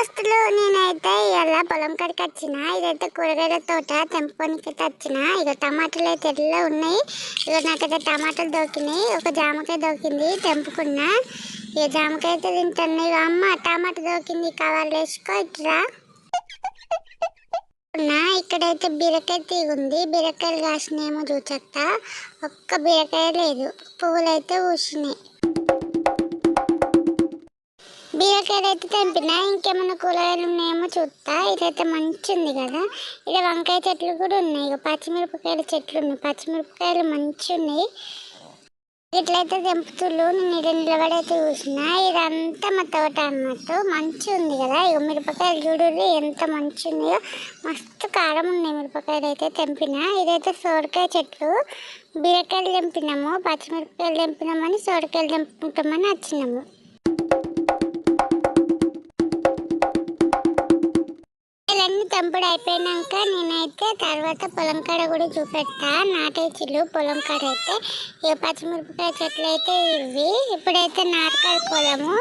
దోస్తులు నేనైతే ఇలా పొలం కాడికి వచ్చిన ఇదైతే కూరగాయల తోట తెంపుకోనికి వచ్చిన ఇక టమాటాలు అయితే ఎట్లా ఉన్నాయి. ఇక నాకైతే టమాటాలు దొరికినాయి. ఒక జామకాయ దొరికింది తెంపుకున్నా. ఇక జామకాయ అయితే తింటాను ఇక అమ్మ టమాటా దొరికింది కావాలి వేసుకో ఇట్లా ఇక్కడైతే బీరకాయ తీగ ఉంది. బీరకాయలు కాసినాయేమో చూచత్తా ఒక్క బీరకాయ లేదు. పువ్వులు అయితే పూసినాయి. బీరకాయలు అయితే తెంపిన ఇంకేమైనా కూరగాయలు ఉన్నాయేమో చూస్తా ఇదైతే మంచి ఉంది కదా. ఇక్కడ వంకాయ చెట్లు కూడా ఉన్నాయి. ఇక పచ్చిమిరపకాయల చెట్లు ఉన్నాయి. పచ్చిమిరపకాయలు మంచి ఉన్నాయి ఇట్లయితే తెంపుతులు నేను ఇక్కడ నిలబడైతే చూసిన. ఇదంతా మా తోట అన్నట్టు మంచి ఉంది కదా. ఇక మిరపకాయలు చూడు ఎంత మంచి ఉన్నాయో మస్తు కారం ఉన్నాయి మిరపకాయలు అయితే తెంపిన. ఇదైతే సోరకాయ చెట్లు. బీరకాయలు తెంపినాము. పచ్చిమిరపకాయలు తెంపినామని సోరకాయలు తెంపుకుంటామని వచ్చినాము. ఇవన్నీ అయిపోయినాక నేనైతే తర్వాత పొలం కాడ కూడా చూపెడతా. నాటేచిల్లు పొలం కాడ అయితే ఏ పచ్చిమిరపకాయ చెట్లు అయితే ఇవి ఇప్పుడైతే నాటకాయ పొలము.